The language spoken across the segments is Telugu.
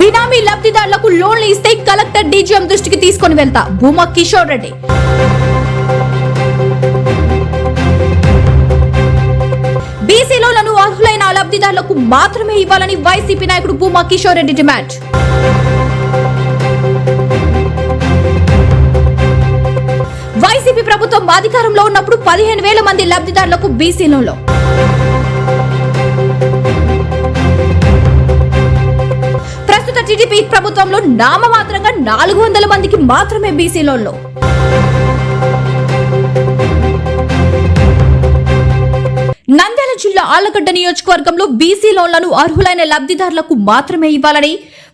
బినామీ లబ్ధిదారులకు లోన్లు ఇస్తే కలెక్టర్ డీజీఎం దృష్టికి తీసుకొని వెళ్తా. భూమా కిషోర్ రెడ్డి. బీసీలోలను అర్హులైన లబ్ధిదారులకు మాత్రమే ఇవ్వాలని వైసీపీ నాయకుడు భూమా కిషోర్ రెడ్డి డిమాండ్. వైసీపీ ప్రభుత్వం అధికారంలో ఉన్నప్పుడు పదిహేను వేల మంది లబ్ధిదారులకు బీసీ లోన్లు ప్రభుత్వంలో నామమాత్రంగా నాలుగు వందల మందికి మాత్రమే బీసీ లోన్లు. నంద్యాల జిల్లా ఆళ్ళగడ్డ నియోజకవర్గంలో బీసీ లోన్లను అర్హులైన లబ్ధిదారులకు మాత్రమే ఇవ్వాలని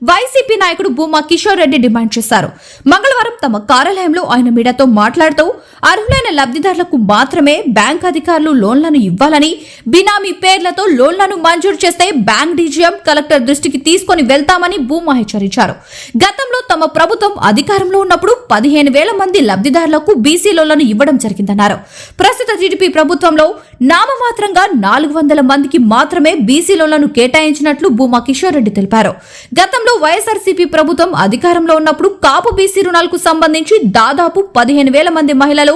వైసీపీ నాయకుడు భూమా కిషోర్ రెడ్డి డిమాండ్ చేశారు. మంగళవారం తమ కార్యాలయంలో ఆయన మీడియాతో మాట్లాడుతూ అర్హులైన లబ్ధిదారులకు మాత్రమే బ్యాంక్ అధికారులు లోన్లను ఇవ్వాలని బినామీ పేర్లతో లోన్లను మంజూరు చేస్తే బ్యాంక్ డీజీఎం కలెక్టర్ దృష్టికి తీసుకొని వెళ్తామని భూమా హెచ్చరించారు. గతంలో తమ ప్రభుత్వం అధికారంలో ఉన్నప్పుడు పదిహేను వేల మంది లబ్ధిదారులకు బీసీ లోన్లను ఇవ్వడం జరిగిందన్నారు. ప్రస్తుత టీడీపీ ప్రభుత్వంలో నామమాత్రంగా నాలుగు వందల మందికి మాత్రమే బీసీ లోన్లను కేటాయించినట్లు భూమా కిషోర్ రెడ్డి తెలిపారు. గతంలో వైఎస్ఆర్సీపీ ప్రభుత్వం అధికారంలో ఉన్నప్పుడు కాపు బీసీ రుణాలకు సంబంధించి దాదాపు పదిహేను వేల మంది మహిళలు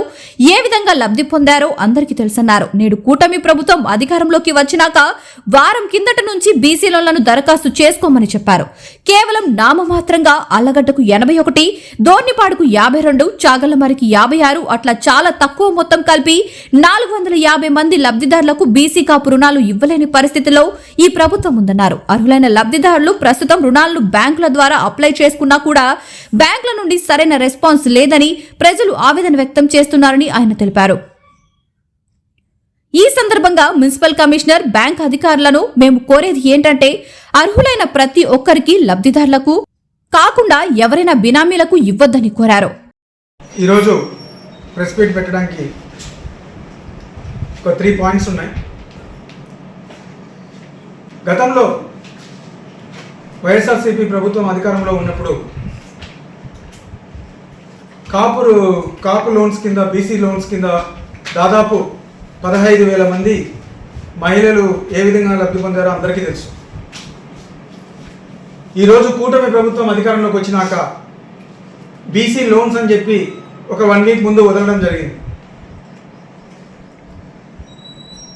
ఏ విధంగా లబ్ధి పొందారో అందరికీ తెలుసన్నారు. నేడు కూటమి ప్రభుత్వం అధికారంలోకి వచ్చినాక వారం కిందట నుంచి బీసీ లోన్లను దరఖాస్తు చేసుకోమని చెప్పారు. కేవలం నామమాత్రంగా అల్లగడ్డకు ఎనభై ఒకటి దోర్నిపాడుకు యాభై రెండు చాగల్లమరికి యాభై ఆరు అట్లా చాలా తక్కువ మొత్తం కలిపి నాలుగు వందల యాభై మంది లబ్ధిదారులకు బీసీ కాపు రుణాలు ఇవ్వలేని పరిస్థితిలో ఈ ప్రభుత్వం ఉందన్నారు. అర్హులైన లబ్ధిదారులు ప్రస్తుతం రుణాలను బ్యాంకుల ద్వారా అప్లై చేసుకున్నా కూడా బ్యాంకుల నుండి సరైన రెస్పాన్స్ లేదని ప్రజలు ఆవేదన వ్యక్తం చేస్తున్నారని ఆయన తెలిపారు. ఈ సందర్భంగా మున్సిపల్ కమిషనర్ బ్యాంక్ అధికారులను మేము కోరేది ఏంటంటే అర్హులైన ప్రతి ఒక్కరికి లబ్ధిదారులకు కాకుండా ఎవరైనా బినామీలకు ఇవ్వద్దని కోరారు. ఈరోజు ప్రెస్ మీట్ పెట్టడానికి ఒక త్రీ పాయింట్స్ ఉన్నాయి. గతంలో వైఎస్ఆర్సీపీ ప్రభుత్వం అధికారంలో ఉన్నప్పుడు కాపురు కాపు లోన్స్ కింద బీసీ లోన్స్ కింద దాదాపు పదహైదు వేల మంది మహిళలు ఏ విధంగా లబ్ధి పొందారో అందరికీ తెలుసు. ఈరోజు కూటమి ప్రభుత్వం అధికారంలోకి వచ్చినాక బీసీ లోన్స్ అని చెప్పి ఒక వన్ వీక్ ముందు వదలడం జరిగింది.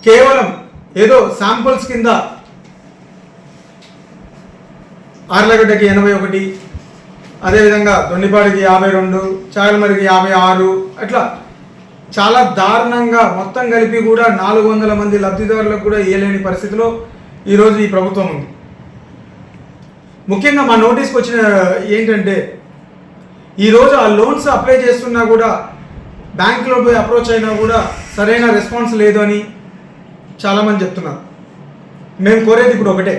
కేవలం ఏదో శాంపుల్స్ కింద ఆర్లగడ్డకి ఎనభై ఒకటి అదేవిధంగా దొన్నిపాడికి యాభై రెండు చాగలమరికి యాభై ఆరు అట్లా చాలా దారుణంగా మొత్తం కలిపి కూడా నాలుగు వందల మంది లబ్ధిదారులకు కూడా ఇయ్యలేని పరిస్థితిలో ఈరోజు ఈ ప్రభుత్వం ఉంది. ముఖ్యంగా మా నోటీస్కి వచ్చిన ఏంటంటే ఈరోజు ఆ లోన్స్ అప్లై చేస్తున్నా కూడా బ్యాంకులో పోయి అప్రోచ్ అయినా కూడా సరైన రెస్పాన్స్ లేదు అని చాలామంది చెప్తున్నారు. మేము కోరేది ఇప్పుడు ఒకటే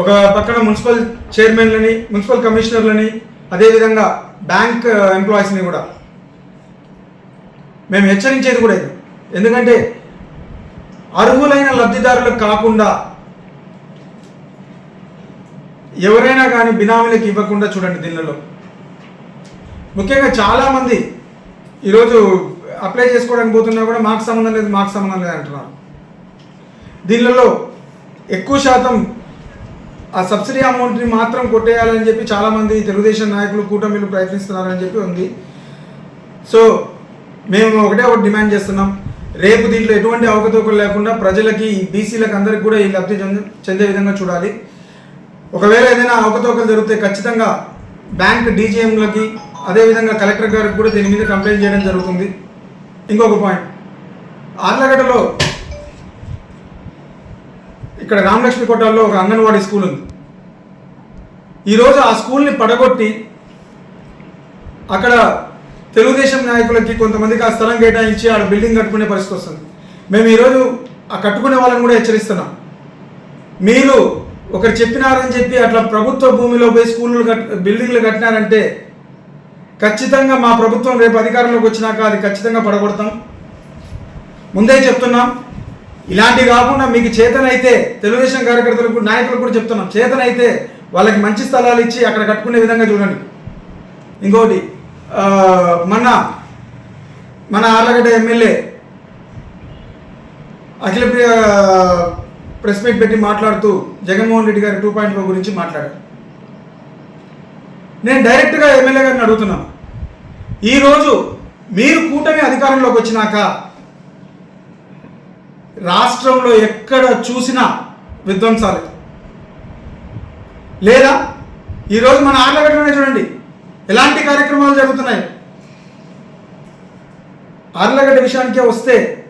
ఒక పక్కన మున్సిపల్ చైర్మన్లని మున్సిపల్ కమిషనర్లని అదేవిధంగా బ్యాంక్ ఎంప్లాయీస్ని కూడా. మేము హెచ్చరించేది కూడా ఇది. ఎందుకంటే అర్హులైన లబ్ధిదారులకు కాకుండా ఎవరైనా కానీ బినామీలకు ఇవ్వకుండా చూడండి దీనిలో. ముఖ్యంగా చాలామంది ఈరోజు అప్లై చేసుకోవడానికి పోతున్నా కూడా మాకు సంబంధం లేదు మాకు సంబంధం లేదు అంటున్నారు దీనిలో ఎక్కువ శాతం ఆ సబ్సిడీ అమౌంట్ని మాత్రం కొట్టేయాలని చెప్పి చాలామంది తెలుగుదేశం నాయకులు కూటమిలు ప్రయత్నిస్తున్నారని చెప్పి ఉంది. సో మేము ఒకటే ఒకటి డిమాండ్ చేస్తున్నాం. రేపు దీంట్లో ఎటువంటి అవకతవకలు లేకుండా ప్రజలకి ఈ బీసీలకు అందరికి కూడా ఈ లబ్ధి చెందే విధంగా చూడాలి. ఒకవేళ ఏదైనా అవకతవకలు జరిగితే ఖచ్చితంగా బ్యాంక్ డీజీఎంలకి అదేవిధంగా కలెక్టర్ గారికి కూడా దీని మీద కంప్లైంట్ చేయడం జరుగుతుంది. ఇంకొక పాయింట్. ఆర్లగడ్డలో ఇక్కడ రామలక్ష్మి కోటలో ఒక అంగన్వాడీ స్కూల్ ఉంది. ఈరోజు ఆ స్కూల్ని పడగొట్టి అక్కడ తెలుగుదేశం నాయకులకి కొంతమందికి ఆ స్థలం కేటాయించి ఆడ బిల్డింగ్ కట్టుకునే పరిస్థితి వస్తుంది. మేము ఈరోజు ఆ కట్టుకునే వాళ్ళని కూడా హెచ్చరిస్తున్నాం. మీరు ఒకరు చెప్పినారని చెప్పి అట్లా ప్రభుత్వ భూమిలో పోయి స్కూళ్ళు కట్ బిల్డింగ్లు కట్టినారంటే ఖచ్చితంగా మా ప్రభుత్వం రేపు అధికారంలోకి వచ్చినాక అది ఖచ్చితంగా పడగొడతాం. ముందే చెప్తున్నాం ఇలాంటివి కాకుండా మీకు చేతనైతే తెలుగుదేశం కార్యకర్తలకు నాయకులకు కూడా చెప్తున్నాం. చేతనైతే వాళ్ళకి మంచి స్థలాలు ఇచ్చి అక్కడ కట్టుకునే విధంగా చూడండి. ఇంకోటి మన మన Allagadda MLA Akhilapriya press meet పెట్టి మాట్లాడుతూ జగన్మోహన్ రెడ్డి గారి టూ పాయింట్ ఫోర్ గురించి మాట్లాడారు. నేను డైరెక్ట్గా ఎమ్మెల్యే గారిని అడుగుతున్నాను. ఈరోజు మీరు కూటమి అధికారంలోకి వచ్చినాక రాష్ట్రంలో ఎక్కడ చూసినా విధ్వంసాలు. లేదా ఈరోజు మన ఆర్లగడ్డనే చూడండి. ఎలాంటి కార్యక్రమాలు జరుగుతున్నాయి? ఆర్లగడ్డ విషయానికే వస్తే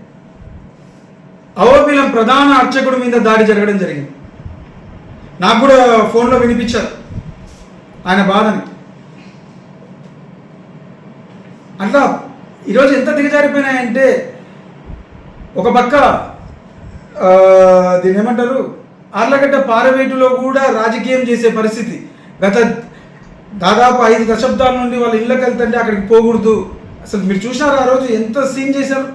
అవోపిలం ప్రధాన అర్చకుడి మీద దాడి జరగడం జరిగింది. నాకు కూడా ఫోన్లో వినిపించారు ఆయన బాధని. అట్లా ఈరోజు ఎంత దిగజారిపోయినాయంటే ఒక పక్క దీన్ని ఏమంటారు? ఆర్లగడ్డ పారవేటులో కూడా రాజకీయం చేసే పరిస్థితి. గత దాదాపు ఐదు దశాబ్దాల నుండి వాళ్ళ ఇళ్ళకి వెళ్తుంటే అక్కడికి పోకూడదు. అసలు మీరు చూసినారు ఆ రోజు ఎంత సీన్ చేశారు?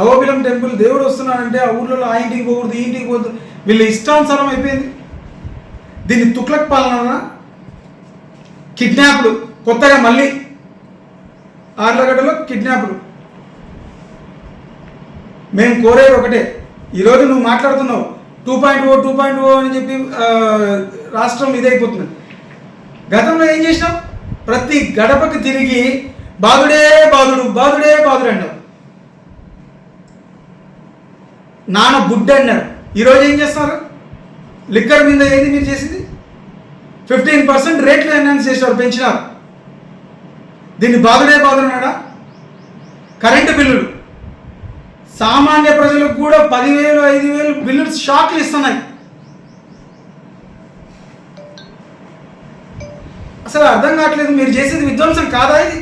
అవోబిలం టెంపుల్ దేవుడు వస్తున్నాడంటే ఆ ఊర్లలో ఆ ఇంటికి పోకూడదు ఈ ఇంటికి పోదు వీళ్ళ ఇష్టానుసారం అయిపోయింది. దీన్ని తుక్లక్ పాలన కిడ్నాప్లు కొత్తగా మళ్ళీ ఆర్లగడ్డలో కిడ్నాప్లు. మేము కోరేది ఒకటే ఈరోజు నువ్వు మాట్లాడుతున్నావు. Two point O two point O అని చెప్పి రాష్ట్రం ఇదైపోతుంది. గతంలో ఏం చేసినాం ప్రతి గడపకి తిరిగి బాధుడే బాధుడు బాధుడే బాధుడు అన్నావు. నాన్న బుడ్డ అన్నారు. ఈరోజు ఏం చేస్తున్నారు లిక్కర్ మీద ఏది మీరు చేసింది? ఫిఫ్టీన్ పర్సెంట్ రేట్లు ఎన్హాన్స్ చేశారు పెంచినారు. దీన్ని బాధుడే అన్నాడా? కరెంటు బిల్లులు. సామాన్య ప్రజలకు కూడా పదివేలు ఐదు వేలు బిల్లులు షాక్లు ఇస్తున్నాయి. అసలు అర్థం కావట్లేదు మీరు చేసేది విధ్వంసం కాదా ఇది?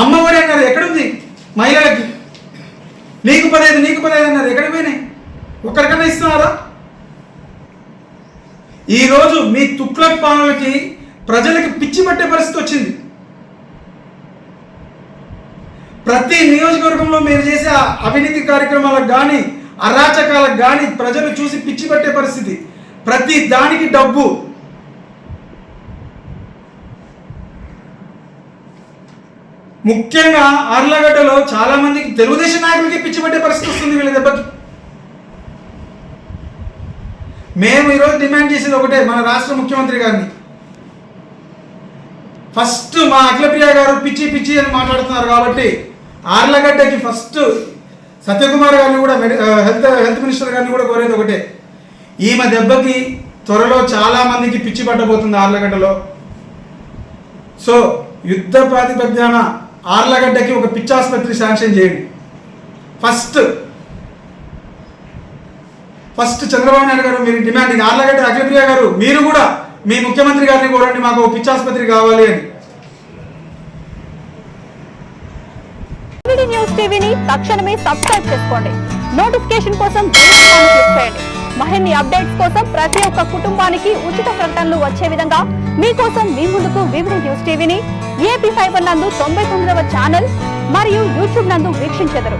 అమ్మఒడి అన్నారు ఎక్కడుంది? మహిళలకి. నీకు పదైదు నీకు పదైదు అన్నారు ఎక్కడ పోయినాయి? ఒక్కరికన్నా ఇస్తున్నారా? ఈరోజు మీ తుక్లక్ పాలనలకి ప్రజలకి పిచ్చి పట్టే పరిస్థితి వచ్చింది. ప్రతి నియోజకవర్గంలో మీరు చేసే అవినీతి కార్యక్రమాలకు కానీ అరాచకాలకు కానీ ప్రజలు చూసి పిచ్చి పట్టే పరిస్థితి. ప్రతి దానికి డబ్బు. ముఖ్యంగా ఆర్లగడ్డలో చాలా మందికి తెలుగుదేశం నాయకులకి పిచ్చి పట్టే పరిస్థితి వస్తుంది వీళ్ళ దెబ్బకి. మేము ఈరోజు డిమాండ్ చేసేది ఒకటే మన రాష్ట్ర ముఖ్యమంత్రి గారిని. ఫస్ట్ మా అఖిలప్రియ గారు పిచ్చి పిచ్చి అని మాట్లాడుతున్నారు కాబట్టి ఆర్లగడ్డకి ఫస్ట్ సత్యకుమార్ గారిని కూడా మెడి- హెల్త్ హెల్త్ మినిస్టర్ గారిని కూడా కోరేది ఒకటే. ఈమె దెబ్బకి త్వరలో చాలా మందికి పిచ్చి పట్టబోతుంది ఆర్లగడ్డలో. సో యుద్ధ ప్రాతిపద్యాన ఆర్లగడ్డకి ఒక పిచ్చాసుపత్రి శాంక్షన్ చేయండి. ఫస్ట్ ఫస్ట్ చంద్రబాబు నాయుడు గారు మీరు డిమాండింగ్ ఆర్లగడ్డ అఖిలప్రియ గారు మీరు కూడా మీ ముఖ్యమంత్రి గారిని కోరండి మాకు ఒక పిచ్చాసుపత్రి కావాలి అని. న్యూస్ టీవీని తక్షణమే సబ్స్క్రైబ్ చేసుకోండి. నోటిఫికేషన్ కోసం క్లిక్ చేయండి. మరిన్ని అప్డేట్స్ కోసం ప్రతి ఒక్క కుటుంబానికి ఉచిత ప్రకటనలు వచ్చే విధంగా మీకోసం మీ ముందుకు వివిధ న్యూస్ టీవీని ఏపీ ఫైబర్ నందు తొంభై తొమ్మిదవ ఛానల్ మరియు యూట్యూబ్ నందు వీక్షించెదరు.